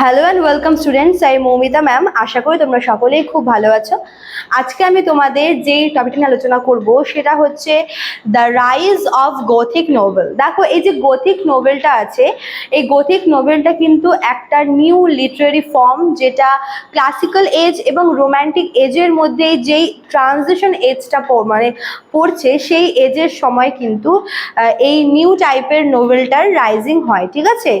Hello and welcome students I Moumita ma'am আশা করি তোমরা সকলেই খুব ভালো আছো। আজকে আমি তোমাদের যে টপিকটা নিয়ে আলোচনা করব, সেটা হচ্ছে the rise of Gothic novel দেখো, এই যে গথিক নোভেলটা আছে, এই গথিক নোভেলটা কিন্তু একটা নিউ লিটারারি ফর্ম যেটা ক্লাসিক্যাল এজ এবং রোম্যান্টিক এজের মধ্যে যেই ট্রানজিশন এজটা মানে পড়ছে, সেই এজের সময় কিন্তু এই নিউ টাইপের নোভেলটার রাইজিং হয়, ঠিক আছে?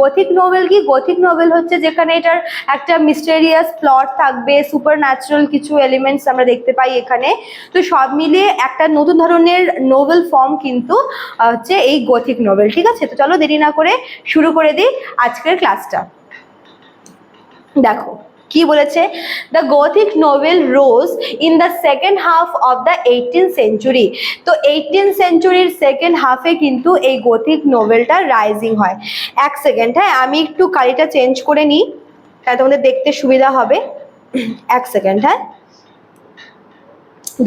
গথিক নোভেল কি? গথিক নোবেল হচ্ছে যেখানে এটার একটা মিস্টেরিয়াস প্লট থাকবে সুপার ন্যাচারাল কিছু এলিমেন্টস আমরা দেখতে পাই এখানে। তো সব মিলিয়ে একটা নতুন ধরনের নোভেল ফর্ম কিন্তু হচ্ছে এই গথিক নোভেল ঠিক আছে? তো চলো দেরি না করে শুরু করে দিই আজকের ক্লাসটা দেখো কি বলেছে? The Gothic novel rose in the second half of the eighteen century তো এইটিন সেঞ্চুরির সেকেন্ড হাফে কিন্তু এই গথিক নোভেলটা রাইজিং হয়। এক সেকেন্ড হ্যাঁ আমি একটু কালিটা চেঞ্জ করে নিই, তাহলে তোমাদের দেখতে সুবিধা হবে। এক সেকেন্ড হ্যাঁ।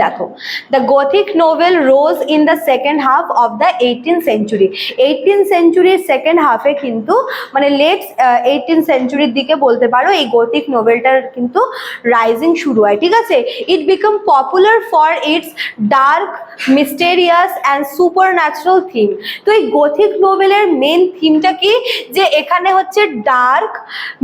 দেখো the Gothic novel rose in the second half of the eighteen century eighteen সেঞ্চুরির second হাফে কিন্তু মানে লেট এইটিন সেঞ্চুরির দিকে বলতে পারো, এই গথিক নোভেলটার কিন্তু রাইজিং শুরু হয়, ঠিক আছে? It became popular for its dark mysterious and supernatural theme তো এই গথিক নোভেলের মেন থিমটা কি? যে এখানে হচ্ছে ডার্ক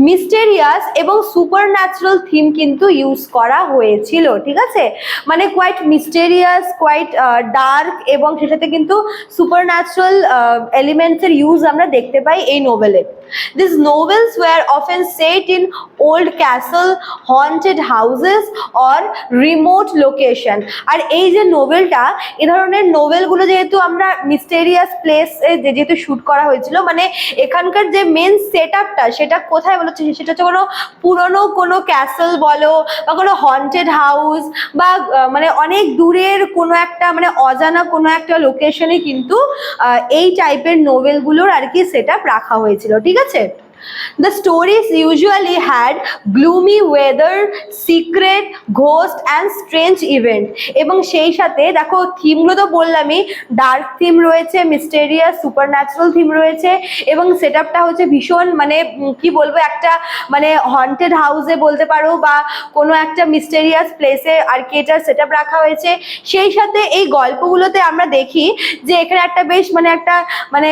মিস্টেরিয়াস এবং সুপার ন্যাচারাল থিম কিন্তু ইউজ করা হয়েছিল, ঠিক আছে? মানে কোয়াইট মিস্টেরিয়াস কোয়াইট ডার্ক এবং সেটাতে কিন্তু সুপার ন্যাচারাল এলিমেন্টসের ইউজ আমরা দেখতে পাই এই নোভেলে this novels were often set in old castle haunted houses or remote location আর এই যে নোভেলটা এ ধরনের নোভেলগুলো যেহেতু আমরা মিস্টেরিয়াস প্লেসে যেহেতু শ্যুট করা হয়েছিল মানে এখানকার যে মেন সেট আপটা সেটা কোথায় বলো সেটা হচ্ছে কোনো পুরনো কোনো ক্যাসল বলো, বা কোনো হন্টেড হাউস বা মানে অনেক দূরের কোনো একটা মানে অজানা কোনো একটা লোকেশনে কিন্তু এই টাইপের নোভেলগুলোর আর কি সেট রাখা হয়েছিল। ঠিক আছে that's it The stories usually had gloomy weather, secret, ghost and strange event. এবং সেই সাথে দেখো থিমগুলো তো বললামই ডার্ক থিম রয়েছে মিস্টেরিয়াস সুপার ন্যাচারাল থিম রয়েছে এবং সেট আপটা হচ্ছে ভীষণ মানে কি বলব একটা মানে হন্টেড হাউসে বলতে পারো বা কোনো একটা মিস্টেরিয়াস প্লেসে আর কি এটার সেট রাখা হয়েছে। সেই সাথে এই গল্পগুলোতে আমরা দেখি যে এখানে একটা বেশ মানে একটা মানে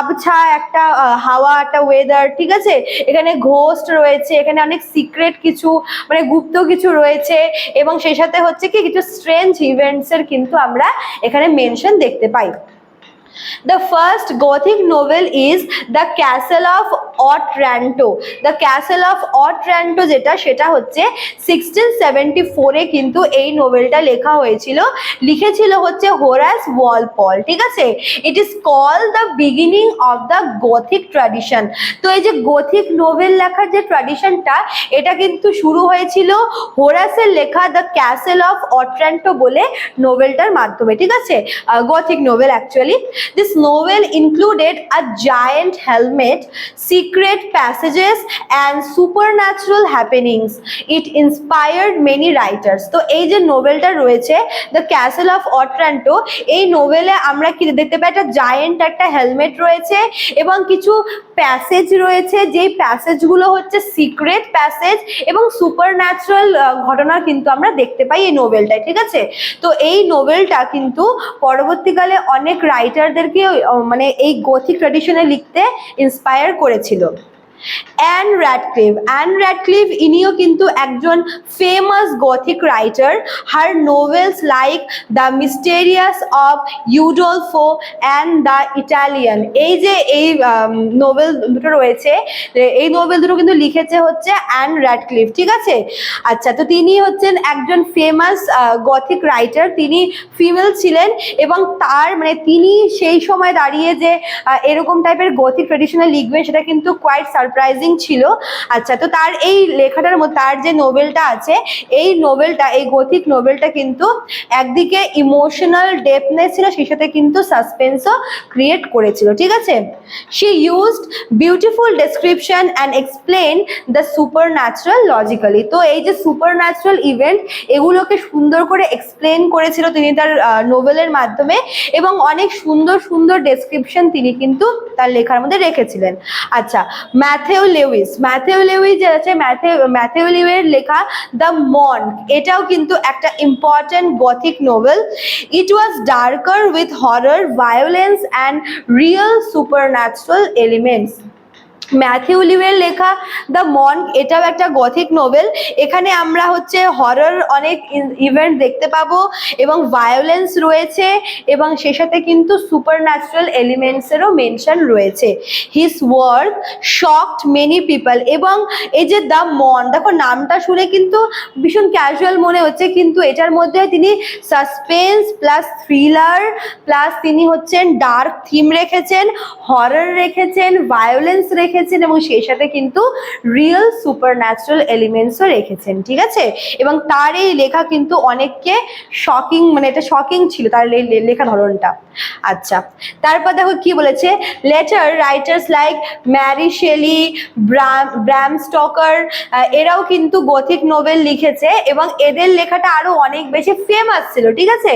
আবছা একটা হাওয়া একটা ওয়েদার ঠিক আছে? এখানে ঘোস্ট রয়েছে, এখানে অনেক সিক্রেট কিছু মানে গুপ্ত কিছু রয়েছে এবং সেই সাথে হচ্ছে কি, কিছু স্ট্রেঞ্জ ইভেন্টসের কিন্তু আমরা এখানে মেনশন দেখতে পাই। The first Gothic novel is The Castle of Otranto. The Castle of Otranto যেটা, সেটা হচ্ছে সিক্সটিন সেভেন্টি ফোরে কিন্তু এই নোভেলটা লেখা হয়েছিল। লিখেছিল হচ্ছে হোরাস ওয়ালপল ঠিক আছে? It is call the beginning of the Gothic tradition তো এই যে গথিক নোভেল লেখার যে ট্র্যাডিশনটা এটা কিন্তু শুরু হয়েছিল হোরাসের লেখা দ্য ক্যাসেল অফ অট্রান্টো বলে নোভেলটার মাধ্যমে, ঠিক আছে? Gothic novel actually novel included a giant helmet secret passages and supernatural happenings it inspired many writers তো এই যে নোভেলটা রয়েছে দ্য ক্যাসেল অফ অট্রান্টো এই নোভেলে আমরা কি দেখতে পাই? একটা জায়েন্ট একটা হেলমেট রয়েছে এবং কিছু প্যাসেজ রয়েছে। যেই প্যাসেজগুলো হচ্ছে সিক্রেট প্যাসেজ এবং সুপার ন্যাচারাল ঘটনা কিন্তু আমরা দেখতে পাই এই নোভেলটায় ঠিক আছে? তো এই নোভেলটা কিন্তু পরবর্তীকালে অনেক রাইটারদেরকে মানে এই গথিক ট্র্যাডিশনে লিখতে ইন্সপায়ার করেছিল। অ্যান র্যাডক্লিফ অ্যান র্যাডক্লিফ ইনিও কিন্তু একজন famous Gothic writer her novels like the mysterious of Udolpho and the Italian এই যে এই নোভেল দুটো রয়েছে, এই নোভেল দুটো কিন্তু লিখেছে হচ্ছে অ্যান র্যাডক্লিফ ঠিক আছে? আচ্ছা তো তিনি হচ্ছেন একজন ফেমাস গথিক রাইটার তিনি ফিমেল ছিলেন এবং তার মানে তিনি সেই সময় দাঁড়িয়ে যে এরকম টাইপের গথিক ট্রেডিশনাল লিখবেন, সেটা কিন্তু কোয়াইট সারপ্রাইজিং ছিল। আচ্ছা তো তার এই লেখাটার মধ্যে, তার যে নোবেলটা আছে, এই নোবেলটা এই গথিক নোবেলটা কিন্তু একদিকে ইমোশনাল ডেপনেস ছিল, সেই সাথে কিন্তু সাসপেন্সও ক্রিয়েট করেছিল, ঠিক আছে? She used beautiful description and explain the supernatural logically তো এই যে সুপার ন্যাচারাল ইভেন্ট এগুলোকে সুন্দর করে এক্সপ্লেন করেছিল তিনি তার নোবেলের মাধ্যমে এবং অনেক সুন্দর সুন্দর ডেসক্রিপশন তিনি কিন্তু তার লেখার মধ্যে রেখেছিলেন। আচ্ছা ম্যাথ ম্যাথেও লেউইস ম্যাথেও লেউইস যে আছে ম্যাথেউ ম্যাথেও লিউয়ের লেখা দ্য মন এটাও কিন্তু একটা important Gothic novel it was darker with horror violence and real supernatural elements Matthew লিভের লেখা দ্য মন, এটাও একটা গথিক নোভেল। এখানে আমরা হচ্ছে হরর অনেক ইভেন্ট দেখতে পাবো এবং ভায়োলেন্স রয়েছে এবং সে সাথে কিন্তু সুপার ন্যাচারাল এলিমেন্টসেরও মেনশন রয়েছে। His work shocked many people এবং এই যে দ্য মন, দেখো নামটা শুনে কিন্তু ভীষণ ক্যাজুয়াল মনে হচ্ছে, কিন্তু এটার মধ্যে তিনি সাসপেন্স প্লাস থ্রিলার প্লাস তিনি হচ্ছেন ডার্ক থিম রেখেছেন হরর রেখেছেন ভায়োলেন্স রেখেছেন এবং সেই সাথে কিন্তু রিয়েল সুপার ন্যাচারাল এলিমেন্টসও রেখেছেন, ঠিক আছে? এবং তার এই লেখা কিন্তু অনেককে শকিং মানে এটা শকিং ছিল তার লেখা ধরনটা। আচ্ছা তারপর দেখো কি বলেছে? Later writers like Mary Shelley Bram Stoker এরাও কিন্তু গথিক নোবেল লিখেছে এবং এদের লেখাটা আরও অনেক বেশি ফেমাস ছিল, ঠিক আছে?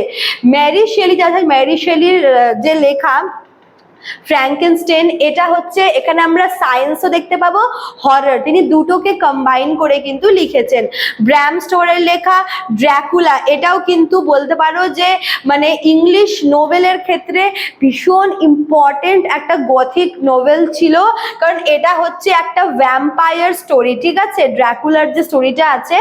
ম্যারি শেলি যা ম্যারি শেলির যে লেখা ফ্র্যাঙ্কেনস্টেন এটা হচ্ছে, এখানে আমরা সায়েন্সও দেখতে পাবো হরর তিনি দুটোকে কম্বাইন করে কিন্তু লিখেছেন। ব্র্যাম স্টোরের লেখা ড্র্যাকুলা এটাও কিন্তু বলতে পারো যে মানে ইংলিশ নোভেলের ক্ষেত্রে ভীষণ ইম্পর্টেন্ট একটা গথিক নোভেল ছিল, কারণ এটা হচ্ছে একটা ভ্যাম্পায়ার স্টোরি ঠিক আছে? ড্র্যাকুলার যে স্টোরিটা আছে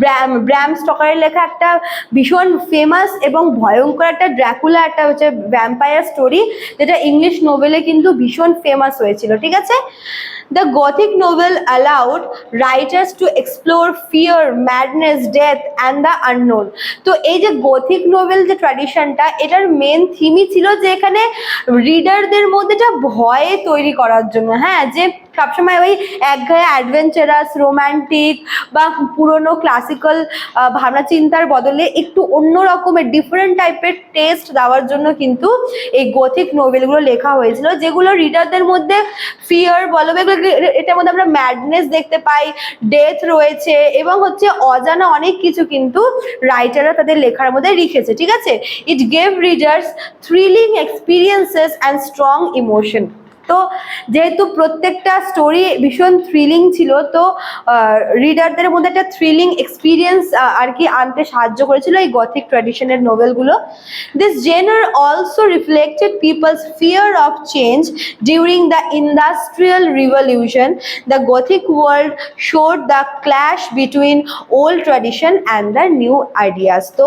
ব্র্যাম ব্র্যাম স্টকারের লেখা একটা ভীষণ ফেমাস এবং ভয়ঙ্কর একটা ড্র্যাকুলা একটা হচ্ছে ভ্যাম্পায়ার স্টোরি যেটা ইংলিশ নোভেলে কিন্তু ভীষণ ফেমাস হয়েছিল, ঠিক আছে? The Gothic novel allowed writers to explore fear madness death and the unknown তো এই যে গথিক নোভেল যে ট্র্যাডিশনটা এটার মেন থিমই ছিল যে এখানে রিডারদের মধ্যে ভয় তৈরি করার জন্য হ্যাঁ? যে সবসময় ওই একঘায়ে অ্যাডভেঞ্চারাস রোম্যান্টিক বা পুরনো ক্লাসিক্যাল ভাবনা চিন্তার বদলে একটু অন্য রকমের ডিফারেন্ট টাইপের টেস্ট দেওয়ার জন্য কিন্তু এই গথিক নোভেলগুলো লেখা হয়েছিল, যেগুলো রিডারদের মধ্যে ফিয়ার বলো এটার মধ্যে আমরা ম্যাডনেস দেখতে পাই ডেথ রয়েছে এবং হচ্ছে অজানা অনেক কিছু কিন্তু রাইটাররা তাদের লেখার মধ্যে লিখেছে ঠিক আছে? It gave readers thrilling experiences and strong emotion তো যেহেতু প্রত্যেকটা স্টোরি ভীষণ থ্রিলিং ছিল, তো রিডারদের মধ্যে একটা থ্রিলিং এক্সপিরিয়েন্স আর কি আনতে সাহায্য করেছিল এই গথিক ট্র্যাডিশনের নোভেলগুলো this genre also reflected people's fear of change during the Industrial Revolution the Gothic world showed the clash between old tradition and the new ideas তো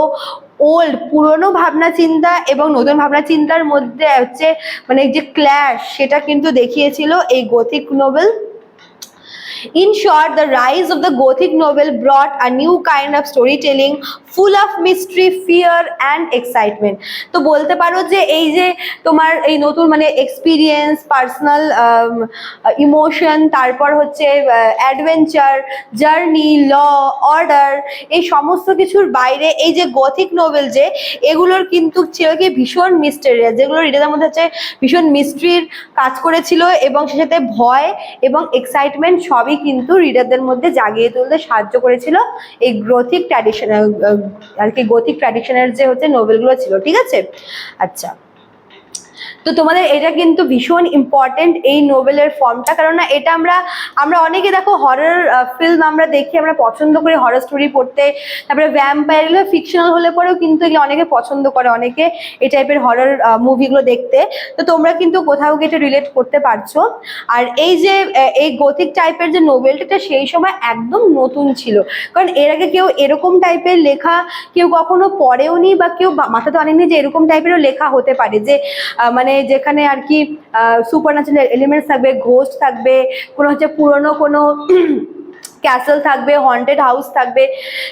ওল্ড পুরনো ভাবনা চিন্তা এবং নতুন ভাবনা চিন্তার মধ্যে হচ্ছে মানে যে ক্ল্যাশ সেটা কিন্তু দেখিয়েছিল এই Gothic novel in short the rise of the Gothic novel brought a new kind of storytelling full of mystery fear and excitement তো বলতে পারো যে এই যে তোমার এই নতুন মানে এক্সপিরিয়েন্স পার্সোনাল ইমোশন তারপর হচ্ছে অ্যাডভেঞ্চার জার্নি ল অর্ডার এই সমস্ত কিছুর বাইরে এই যে গথিক নোভেল যে, এগুলোর কিন্তু ছিল কি ভীষণ মিস্টেরিয়াস যেগুলো রিডারের মধ্যে হচ্ছে ভীষণ মিস্ট্রির কাজ করেছিল এবং সে সাথে ভয় এবং এক্সাইটমেন্ট সবই কিন্তু রিডারদের মধ্যে জাগিয়ে তুলতে সাহায্য করেছিল এই গ্রথিক ট্র্যাডিশন আর কি গথিক ট্র্যাডিশনের যে হচ্ছে নোভেলগুলো ছিল ঠিক আছে? আচ্ছা। তো তোমাদের এটা কিন্তু ভীষণ ইম্পর্টেন্ট এই নোভেলের ফর্মটা কারণ না এটা আমরা আমরা অনেকে দেখো হরর ফিল্ম আমরা দেখি আমরা পছন্দ করি হরর স্টোরি পড়তে। তারপরে ভ্যাম্পায়ার এগুলো ফিকশনাল হলে পরেও কিন্তু এগুলো অনেকে পছন্দ করে অনেকে এই টাইপের হরর মুভিগুলো দেখতে। তো তোমরা কিন্তু কোথাও গিয়ে এটা রিলেট করতে পারছ। আর এই যে এই গথিক টাইপের যে নোবেলটা এটা সেই সময় একদম নতুন ছিল। কারণ এর আগে কেউ এরকম টাইপের লেখা কেউ কখনো পড়েও নি বা কেউ মাথাতে আনেনি যে এরকম টাইপেরও লেখা হতে পারে। যে আহ, মানে যেখানে আর কি সুপার ন্যাচারাল এলিমেন্টস থাকবে ঘোস্ট থাকবে, কোনো হচ্ছে পুরনো কোনো ক্যাসেল থাকবে হন্টেড হাউস থাকবে।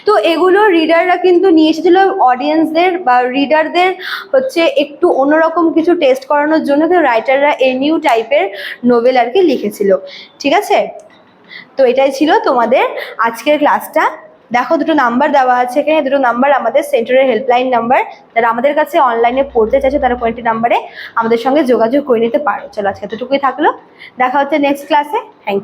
তো এগুলো রিডাররা কিন্তু নিয়ে এসেছিল অডিয়েন্সদের বা রিডারদের হচ্ছে একটু অন্যরকম কিছু টেস্ট করানোর জন্য কিন্তু রাইটাররা এই নিউ টাইপের নোভেল আর কি লিখেছিল। ঠিক আছে? তো এটাই ছিল তোমাদের আজকের ক্লাসটা দেখো দুটো নাম্বার দেওয়া আছে এখানে, দুটো নাম্বার আমাদের সেন্টারের হেল্পলাইন নাম্বার যারা আমাদের কাছে অনলাইনে পড়তে চাইছে, তারা কয়েকটি নাম্বারে আমাদের সঙ্গে যোগাযোগ করে নিতে পারো। চলো আজকে এতটুকুই থাকল। দেখা হচ্ছে নেক্সট ক্লাসে থ্যাংক ইউ